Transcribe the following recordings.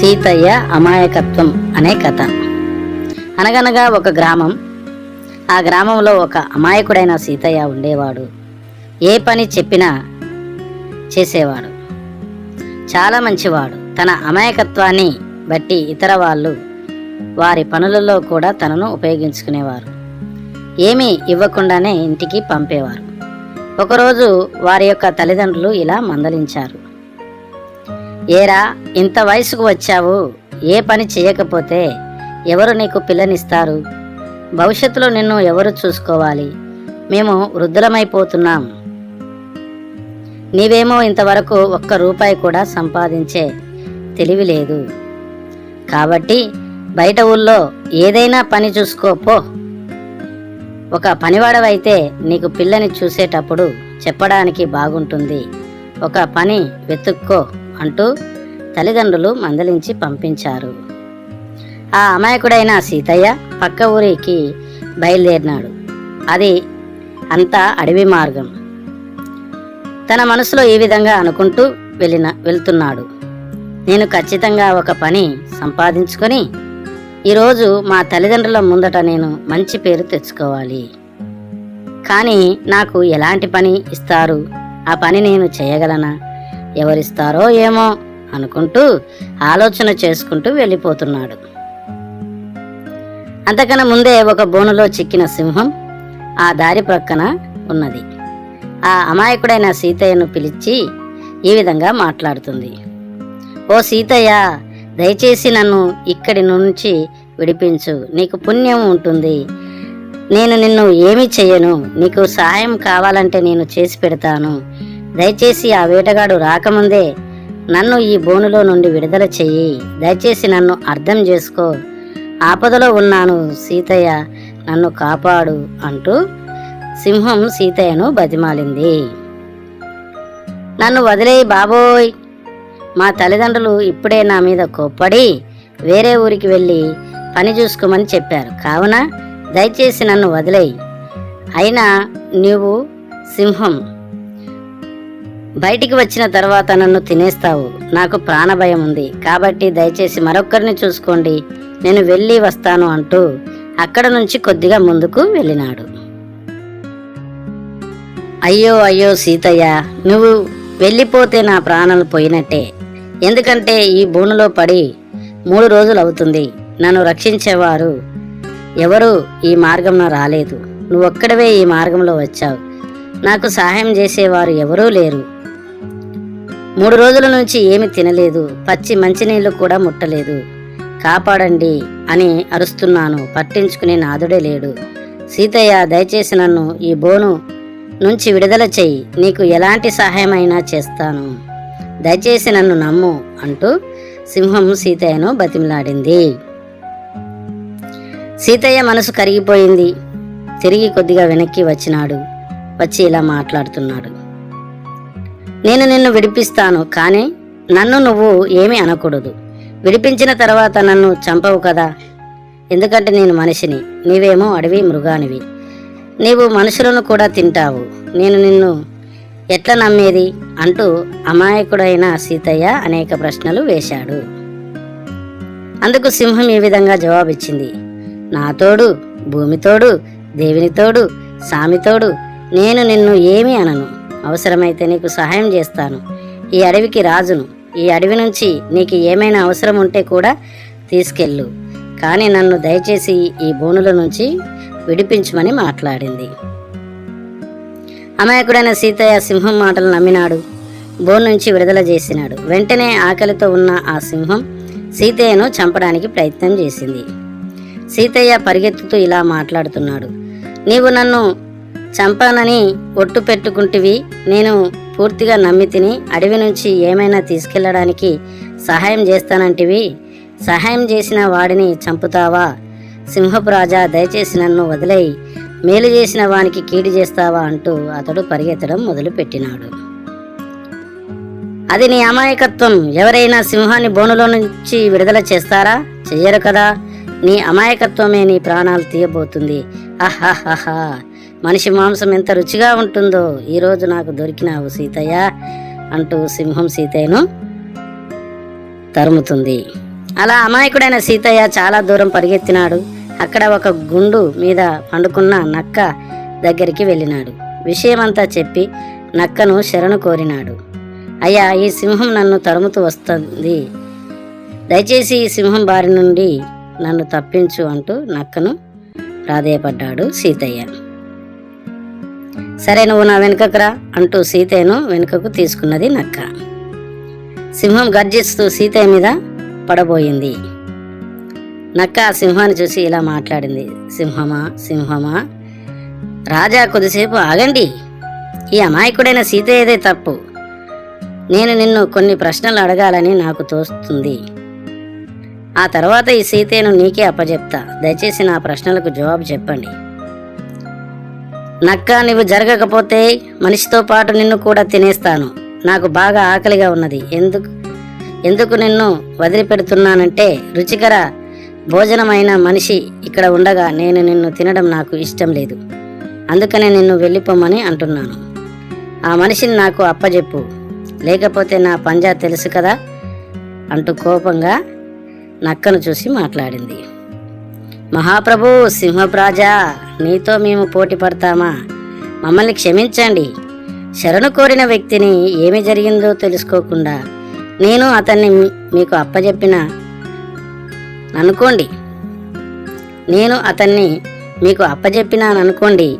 సీతయ్య అమాయకత్వం అనే కథ. అనగనగా ఒక గ్రామం. ఆ గ్రామంలో ఒక అమాయకుడైన సీతయ్య ఉండేవాడు. ఏ పని చెప్పినా చేసేవాడు. చాలా మంచివాడు. తన అమాయకత్వాన్ని బట్టి ఇతర వాళ్ళు వారి పనులలో కూడా తనను ఉపయోగించుకునేవారు. ఏమీ ఇవ్వకుండానే ఇంటికి పంపేవారు. ఒకరోజు వారి యొక్క తల్లిదండ్రులు ఇలా మందలించారు. ఏరా ఇంత వయసుకు వచ్చావు. ఏ పని చేయకపోతే ఎవరు నీకు పిల్లనిస్తారు? భవిష్యత్తులో నిన్ను ఎవరు చూసుకోవాలి? మేము వృద్ధులమైపోతున్నాం. నీవేమో ఇంతవరకు ఒక్క రూపాయి కూడా సంపాదించే తెలివి లేదు. కాబట్టి బయట ఊళ్ళో ఏదైనా పని చూసుకోపో ఒక పనివాడవైతే నీకు పిల్లని చూసేటప్పుడు చెప్పడానికి బాగుంటుంది. ఒక పని వెతుక్కో. అంటూ తల్లిదండ్రులు మందలించి పంపించారు. ఆ అమాయకుడైన సీతయ్య పక్క ఊరికి బయలుదేరినాడు. అది అంతా అడవి మార్గం. తన మనసులో ఈ విధంగా అనుకుంటూ వెళ్ళిన వెళ్తున్నాడు. నేను ఖచ్చితంగా ఒక పని సంపాదించుకొని ఈరోజు మా తల్లిదండ్రుల ముందట నేను మంచి పేరు తెచ్చుకోవాలి. కానీ నాకు ఎలాంటి పని ఇస్తారు? ఆ పని నేను చేయగలనా? ఎవరిస్తారో ఏమో అనుకుంటూ ఆలోచన చేసుకుంటూ వెళ్ళిపోతున్నాడు. అంతకన్నా ముందే ఒక బోనులో చిక్కిన సింహం ఆ దారి ప్రక్కన ఉన్నది. ఆ అమాయకుడైన సీతయ్యను పిలిచి ఈ విధంగా మాట్లాడుతుంది. ఓ సీతయ్య దయచేసి నన్ను ఇక్కడి నుంచి విడిపించు. నీకు పుణ్యం ఉంటుంది. నేను నిన్ను ఏమీ చెయ్యను. నీకు సహాయం కావాలంటే నేను చేసి పెడతాను. దయచేసి ఆ వేటగాడు రాకముందే నన్ను ఈ బోనులో నుండి విడుదల చెయ్యి. దయచేసి నన్ను అర్థం చేసుకో. ఆపదలో ఉన్నాను సీతయ్య నన్ను కాపాడు అంటూ సింహం సీతయ్యను బతిమాలింది. నన్ను వదిలేయి బాబోయ్! మా తల్లిదండ్రులు ఇప్పుడే నా మీద కోప్పడి వేరే ఊరికి వెళ్ళి పని చూసుకోమని చెప్పారు. కావున దయచేసి నన్ను వదిలేయి. అయినా నీవు సింహం బయటికి వచ్చిన తర్వాత నన్ను తినేస్తావు. నాకు ప్రాణభయం ఉంది. కాబట్టి దయచేసి మరొక్కరిని చూసుకోండి. నేను వెళ్ళి వస్తాను అంటూ అక్కడ నుంచి కొద్దిగా ముందుకు వెళ్ళినాడు. అయ్యో అయ్యో సీతయ్య నువ్వు వెళ్ళిపోతే నా ప్రాణాలు పోయినట్టే. ఎందుకంటే ఈ భూమిలో పడి మూడు రోజులు అవుతుంది. నన్ను రక్షించేవారు ఎవరు ఈ మార్గంలో రాలేదు. నువ్వొక్కడవే ఈ మార్గంలో వచ్చావు. నాకు సహాయం చేసేవారు ఎవరూ లేరు. మూడు రోజుల నుంచి ఏమి తినలేదు. పచ్చి మంచినీళ్ళు కూడా ముట్టలేదు. కాపాడండి అని అరుస్తున్నాను. పట్టించుకునే నాదుడే లేడు. సీతయ్య దయచేసి నన్ను ఈ బోను నుంచి విడుదల చెయ్యి నీకు ఎలాంటి సహాయమైనా చేస్తాను. దయచేసి నన్ను నమ్ము అంటూ సింహం సీతయ్యను బతిమలాడింది. సీతయ్య మనసు కరిగిపోయింది. తిరిగి కొద్దిగా వెనక్కి వచ్చినాడు. వచ్చి ఇలా మాట్లాడుతున్నాడు. నేను నిన్ను విడిపిస్తాను కానీ నన్ను నువ్వు ఏమీ అనకూడదు. విడిపించిన తర్వాత నన్ను చంపవు కదా. ఎందుకంటే నేను మనిషిని నీవేమో అడవి మృగానివి. నీవు మనుషులను కూడా తింటావు. నేను నిన్ను ఎట్లా నమ్మేది? అంటూ అమాయకుడైన సీతయ్య అనేక ప్రశ్నలు వేశాడు. అందుకు సింహం ఈ విధంగా జవాబిచ్చింది. నా తోడు భూమితోడు దేవునితోడు సామితోడు నేను నిన్ను ఏమీ అనను. అవసరమైతే నీకు సహాయం చేస్తాను. ఈ అడవికి రాజును. ఈ అడవి నుంచి నీకు ఏమైనా అవసరం ఉంటే కూడా తీసుకెళ్ళు. కానీ నన్ను దయచేసి ఈ బోనుల నుంచి విడిపించమని మాట్లాడింది. అమాయకుడైన సీతయ్య సింహం మాటలు నమ్మినాడు. బోన్ నుంచి విడుదల చేసినాడు. వెంటనే ఆకలితో ఉన్న ఆ సింహం సీతయ్యను చంపడానికి ప్రయత్నం చేసింది. సీతయ్య పరిగెత్తుతూ ఇలా మాట్లాడుతున్నాడు. నీవు నన్ను చంపానని ఒట్టు పెట్టుకుంటివి నేను పూర్తిగా నమ్మి తిని అడవి నుంచి ఏమైనా తీసుకెళ్ళడానికి సహాయం చేస్తానంటివి. సహాయం చేసిన వాడిని చంపుతావా? సింహపు రాజా దయచేసి నన్ను వదిలేయి. మేలు చేసిన వానికి కీడు చేస్తావా? అంటూ అతడు పరిగెత్తడం మొదలుపెట్టినాడు. అది నీ అమాయకత్వం. ఎవరైనా సింహాన్ని బోనులో నుంచి విడుదల చేస్తారా? చెయ్యరు కదా. నీ అమాయకత్వమే నీ ప్రాణాలు తీయబోతుంది. అహాహాహా. మనిషి మాంసం ఎంత రుచిగా ఉంటుందో ఈరోజు నాకు దొరికినావు సీతయ్య అంటూ సింహం సీతయ్యను తరుముతుంది. అలా అమాయకుడైన సీతయ్య చాలా దూరం పరిగెత్తినాడు. అక్కడ ఒక గుండు మీద పండుకున్న నక్క దగ్గరికి వెళ్ళినాడు. విషయమంతా చెప్పి నక్కను శరణు కోరినాడు. అయ్యా ఈ సింహం నన్ను తరుముతూ వస్తుంది. దయచేసి ఈ సింహం బారి నుండి నన్ను తప్పించు అంటూ నక్కను ప్రాధేయపడ్డాడు సీతయ్య. సరే నువ్వు నా వెనుకకు రా అంటూ సీతయ్యను వెనుకకు తీసుకున్నది నక్క. సింహం గర్జిస్తూ సీత మీద పడబోయింది. నక్క ఆ సింహాన్ని చూసి ఇలా మాట్లాడింది. సింహమా సింహమా రాజా కొద్దిసేపు ఆగండి. ఈ అమాయకుడైన సీతయ్యదే తప్పు. నేను నిన్ను కొన్ని ప్రశ్నలు అడగాలని నాకు తోస్తుంది. ఆ తర్వాత ఈ సీతను నీకే అప్పచెప్తా దయచేసి నా ప్రశ్నలకు జవాబు చెప్పండి. నక్క నువ్వు జరగకపోతే మనిషితో పాటు నిన్ను కూడా తినేస్తాను. నాకు బాగా ఆకలిగా ఉన్నది. ఎందుకు? ఎందుకు నిన్ను వదిలిపెడుతున్నానంటే రుచికర భోజనమైన మనిషి ఇక్కడ ఉండగా నేను నిన్ను తినడం నాకు ఇష్టం లేదు. అందుకనే నిన్ను వెళ్ళిపోమని అంటున్నాను. ఆ మనిషిని నాకు అప్పజెప్పు. లేకపోతే నా పంజా తెలుసు కదా? అంటూ కోపంగా నక్కను చూసి మాట్లాడింది. మహాప్రభు సింహప్రాజా నీతో మేము పోటీ పడతామా? మమ్మల్ని క్షమించండి. శరణు కోరిన వ్యక్తిని ఏమి జరిగిందో తెలుసుకోకుండా నేను అతన్ని మీకు అప్పజెప్పిన? అనుకోండి. నేను అతన్ని మీకు అప్పజెప్పినాననుకోండి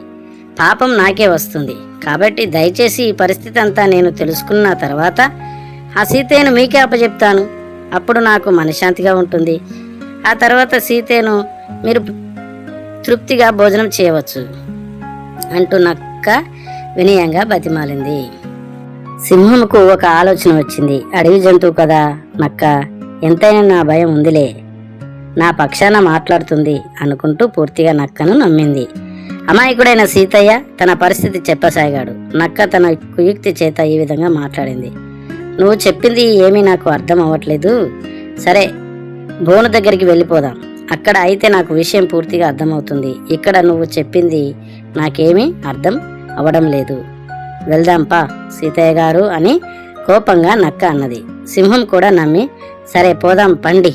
పాపం నాకే వస్తుంది. కాబట్టి దయచేసి ఈ పరిస్థితి అంతా నేను తెలుసుకున్న తర్వాత ఆ సీతేను మీకే అప్పచెప్తాను అప్పుడు నాకు మనశ్శాంతిగా ఉంటుంది. ఆ తర్వాత సీతేను మీరు తృప్తిగా భోజనం చేయవచ్చు అంటూ నక్క వినయంగా బతిమాలింది. సింహంకు ఒక ఆలోచన వచ్చింది. అడవి జంతువు కదా నక్క ఎంతైనా నా భయం ఉందిలే. నా పక్షాన మాట్లాడుతుంది అనుకుంటూ పూర్తిగా నక్కను నమ్మింది. అమాయకుడైన సీతయ్య తన పరిస్థితి చెప్పసాగాడు. నక్క తన కుయుక్తి చేత ఈ విధంగా మాట్లాడింది. నువ్వు చెప్పింది ఏమీ నాకు అర్థం అవ్వట్లేదు. సరే బోను దగ్గరికి వెళ్ళిపోదాం. అక్కడ అయితే నాకు విషయం పూర్తిగా అర్థమవుతుంది. ఇక్కడ నువ్వు చెప్పింది నాకేమీ అర్థం అవ్వడం లేదు. వెళ్దాంపా సీతయ్య గారు అని కోపంగా నక్క అన్నది. సింహం కూడా నమ్మి సరే పోదాం పండి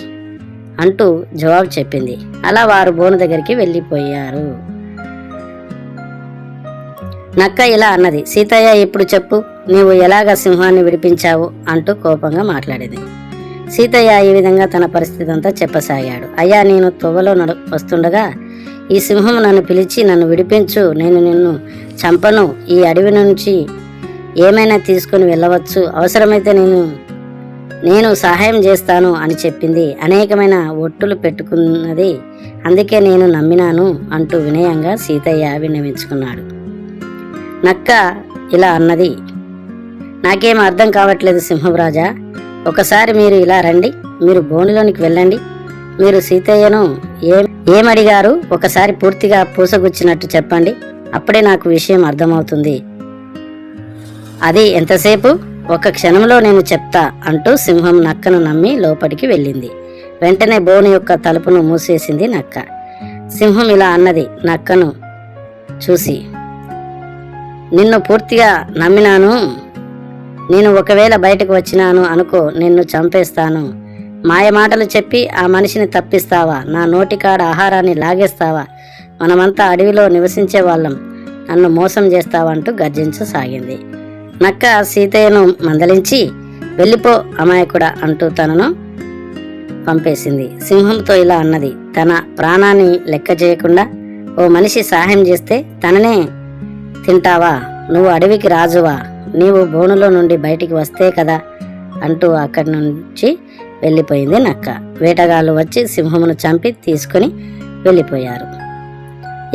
అంటూ జవాబు చెప్పింది. అలా వారు బోను దగ్గరికి వెళ్ళిపోయారు. నక్క ఇలా అన్నది. సీతయ్య ఇప్పుడు చెప్పు? నీవు ఎలాగ సింహాన్ని విడిపించావు? అంటూ కోపంగా మాట్లాడింది. సీతయ్య ఈ విధంగా తన పరిస్థితి అంతా చెప్పసాగాడు. అయ్యా నేను తొవ్వలో నడు వస్తుండగా ఈ సింహం నన్ను పిలిచి నన్ను విడిపించు. నేను నిన్ను చంపను. ఈ అడవి నుంచి ఏమైనా తీసుకుని వెళ్ళవచ్చు. అవసరమైతే నేను నేను సహాయం చేస్తాను అని చెప్పింది. అనేకమైన ఒట్టులు పెట్టుకున్నది. అందుకే నేను నమ్మినాను అంటూ వినయంగా సీతయ్య విన్నవించుకున్నాడు. నక్క ఇలా అన్నది. నాకేం అర్థం కావట్లేదు సింహరాజా ఒకసారి మీరు ఇలా రండి మీరు బోనిలోనికి వెళ్ళండి. మీరు సీతయ్యను ఏం ఏమడిగారు? ఒకసారి పూర్తిగా పూసగుచ్చినట్టు చెప్పండి. అప్పుడే నాకు విషయం అర్థమవుతుంది. అది ఎంతసేపు? ఒక క్షణంలో నేను చెప్తా అంటూ సింహం నక్కను నమ్మి లోపలికి వెళ్ళింది. వెంటనే బోను యొక్క తలుపును మూసేసింది నక్క. సింహం ఇలా అన్నది నక్కను చూసి నిన్ను పూర్తిగా నమ్మినాను. నేను ఒకవేళ బయటకు వచ్చినాను అనుకో నిన్ను చంపేస్తాను. మాయమాటలు చెప్పి ఆ మనిషిని తప్పిస్తావా? నా నోటికాడ ఆహారాన్ని లాగేస్తావా? మనమంతా అడవిలో నివసించే వాళ్ళం. నన్ను మోసం చేస్తావంటూ గర్జించసాగింది. నక్క సీతయ్యను మందలించి వెళ్ళిపో అమాయకుడా అంటూ తనను పంపేసింది. సింహంతో ఇలా అన్నది. తన ప్రాణాన్ని లెక్క చేయకుండా ఓ మనిషి సహాయం చేస్తే తననే తింటావా? నువ్వు అడవికి రాజువా? నీవు బోనులో నుండి బయటికి వస్తే కదా అంటూ అక్కడి నుంచి వెళ్ళిపోయింది నక్క. వేటగాళ్ళు వచ్చి సింహమును చంపి తీసుకుని వెళ్ళిపోయారు.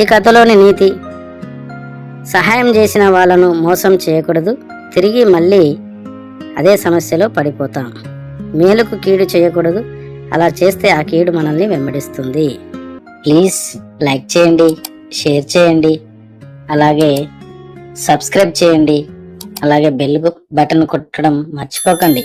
ఈ కథలోని నీతి సహాయం చేసిన వాళ్ళను మోసం చేయకూడదు. తిరిగి మళ్ళీ అదే సమస్యలో పడిపోతాం. మేలుకు కీడు చేయకూడదు. అలా చేస్తే ఆ కీడు మనల్ని వెంబడిస్తుంది. ప్లీజ్ లైక్ చేయండి షేర్ చేయండి. అలాగే సబ్స్క్రైబ్ చేయండి. అలాగే బెల్ బటన్ కొట్టడం మర్చిపోకండి.